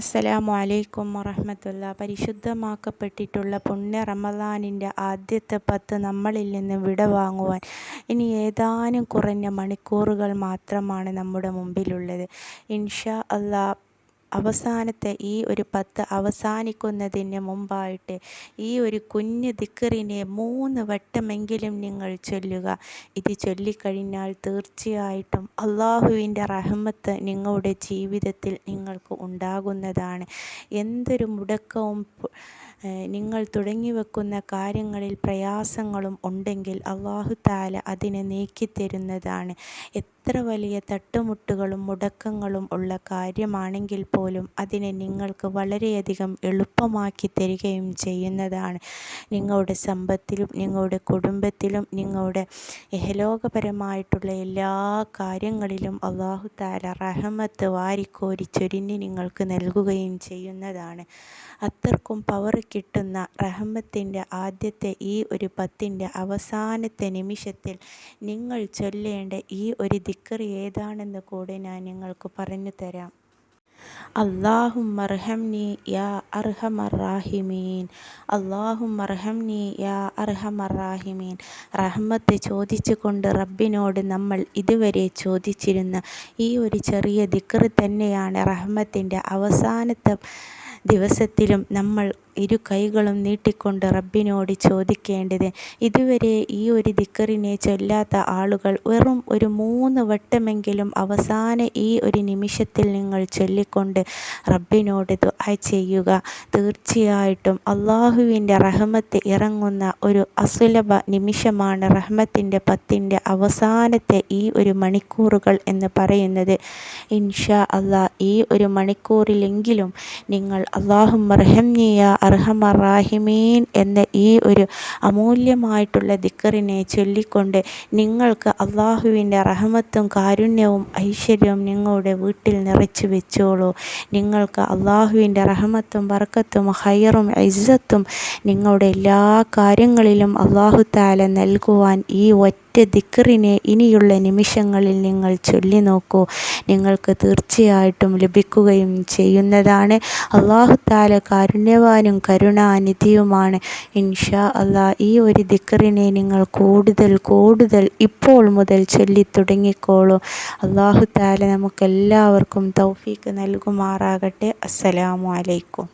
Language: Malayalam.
അസ്സലാമു അലൈക്കും വറഹമത്തുള്ള. പരിശുദ്ധമാക്കപ്പെട്ടിട്ടുള്ള പുണ്യ റമദാനിന്റെ ആദ്യത്തെ പത്ത് നമ്മളിൽ നിന്ന് വിട വാങ്ങുവാൻ ഇനി ഏതാനും കുറഞ്ഞ മണിക്കൂറുകൾ മാത്രമാണ് നമ്മുടെ മുമ്പിലുള്ളത്. ഇൻഷാ അല്ലാ അവസാനത്തെ ഈ ഒരു പത്ത് അവസാനിക്കുന്നതിന് മുമ്പായിട്ട് ഈ ഒരു കുഞ്ഞ് ദിക്കറിനെ മൂന്ന് വട്ടമെങ്കിലും നിങ്ങൾ ചൊല്ലുക. ഇത് ചൊല്ലിക്കഴിഞ്ഞാൽ തീർച്ചയായിട്ടും അള്ളാഹുവിന്റെ റഹ്മത്ത് നിങ്ങളുടെ ജീവിതത്തിൽ നിങ്ങൾക്ക് ഉണ്ടാകുന്നതാണ്. എന്തൊരു മുടക്കവും നിങ്ങൾ തുടങ്ങി വെക്കുന്ന കാര്യങ്ങളിൽ പ്രയാസങ്ങളും ഉണ്ടെങ്കിൽ അള്ളാഹു താല അതിനെ നീക്കിത്തരുന്നതാണ്. എത്ര വലിയ തട്ടുമുട്ടുകളും മുടക്കങ്ങളും ഉള്ള കാര്യമാണെങ്കിൽ പോലും അതിനെ നിങ്ങൾക്ക് വളരെയധികം എളുപ്പമാക്കി തരികയും ചെയ്യുന്നതാണ്. നിങ്ങളുടെ സമ്പത്തിലും നിങ്ങളുടെ കുടുംബത്തിലും നിങ്ങളുടെ ഇഹലോകപരമായിട്ടുള്ള എല്ലാ കാര്യങ്ങളിലും അള്ളാഹു താല റഹമത്ത് വാരിക്കോരി ചൊരിഞ്ഞ് നിങ്ങൾക്ക് നൽകുകയും ചെയ്യുന്നതാണ്. അത്രക്കും പവർ കിട്ടുന്ന റഹമത്തിന്റെ ആദ്യത്തെ ഈ ഒരു പത്തിന്റെ അവസാനത്തെ നിമിഷത്തിൽ നിങ്ങൾ ചൊല്ലേണ്ട ഈ ഒരു ദിക്കർ ഏതാണെന്ന് കൂടെ ഞാൻ നിങ്ങൾക്ക് പറഞ്ഞു തരാം. അള്ളാഹും യാ അർഹമറാഹിമീൻ യാ ചോദിച്ചുകൊണ്ട് റബ്ബിനോട് നമ്മൾ ഇതുവരെ ചോദിച്ചിരുന്ന ഈ ഒരു ചെറിയ ദിക്കർ തന്നെയാണ് റഹ്മത്തിന്റെ അവസാനത്തെ ദിവസത്തിലും നമ്മൾ ഇരു കൈകളും നീട്ടിക്കൊണ്ട് റബ്ബിനോട് ചോദിക്കേണ്ടത് ഇതുവരെ ഈ ഒരു ദിക്കറിനെ ചൊല്ലാത്ത ആളുകൾ വെറും ഒരു മൂന്ന് വട്ടമെങ്കിലും അവസാന ഈ ഒരു നിമിഷത്തിൽ നിങ്ങൾ ചൊല്ലിക്കൊണ്ട് റബ്ബിനോട് ദുആ ചെയ്യുക. തീർച്ചയായിട്ടും അള്ളാഹുവിന്റെ റഹ്മത്ത് ഇറങ്ങുന്ന ഒരു അസുലഭ നിമിഷമാണ് റഹ്മത്തിന്റെ പത്തിന്റെ അവസാനത്തെ ഈ ഒരു മണിക്കൂറുകൾ എന്ന് പറയുന്നത്. ഇൻഷാ അള്ളാ ഈ ഒരു മണിക്കൂറിലെങ്കിലും നിങ്ങൾ അള്ളാഹു മർഹംനിയ അർഹമറാഹിമീൻ എന്ന ഈ ഒരു അമൂല്യമായിട്ടുള്ള ദിക്കറിനെ ചൊല്ലിക്കൊണ്ട് നിങ്ങൾക്ക് അള്ളാഹുവിന്റെ റഹമത്തും കാരുണ്യവും ഐശ്വര്യവും നിങ്ങളുടെ വീട്ടിൽ നിറച്ചു വെച്ചോളൂ. നിങ്ങൾക്ക് അള്ളാഹുവിന്റെ റഹമത്തും ബർക്കത്തും ഹയറും ഇസ്സത്തും നിങ്ങളുടെ എല്ലാ കാര്യങ്ങളിലും അള്ളാഹു താല നൽകുവാൻ ഈ ഒറ്റ ഒറ്റ ദിക്കറിനെ ഇനിയുള്ള നിമിഷങ്ങളിൽ നിങ്ങൾ ചൊല്ലി നോക്കൂ നിങ്ങൾക്ക് തീർച്ചയായിട്ടും ലഭിക്കുകയും ചെയ്യുന്നതാണ്. അള്ളാഹു താല കാരുണ്യവാനും കരുണാനിധിയുമാണ്. ഇൻഷാ അള്ളാ ഈ ഒരു ദിക്കറിനെ നിങ്ങൾ കൂടുതൽ കൂടുതൽ ഇപ്പോൾ മുതൽ ചൊല്ലി തുടങ്ങിക്കോളൂ. അള്ളാഹു താല നമുക്കെല്ലാവർക്കും തൗഫീക്ക് നൽകുമാറാകട്ടെ. അസ്സലാമു അലൈക്കും.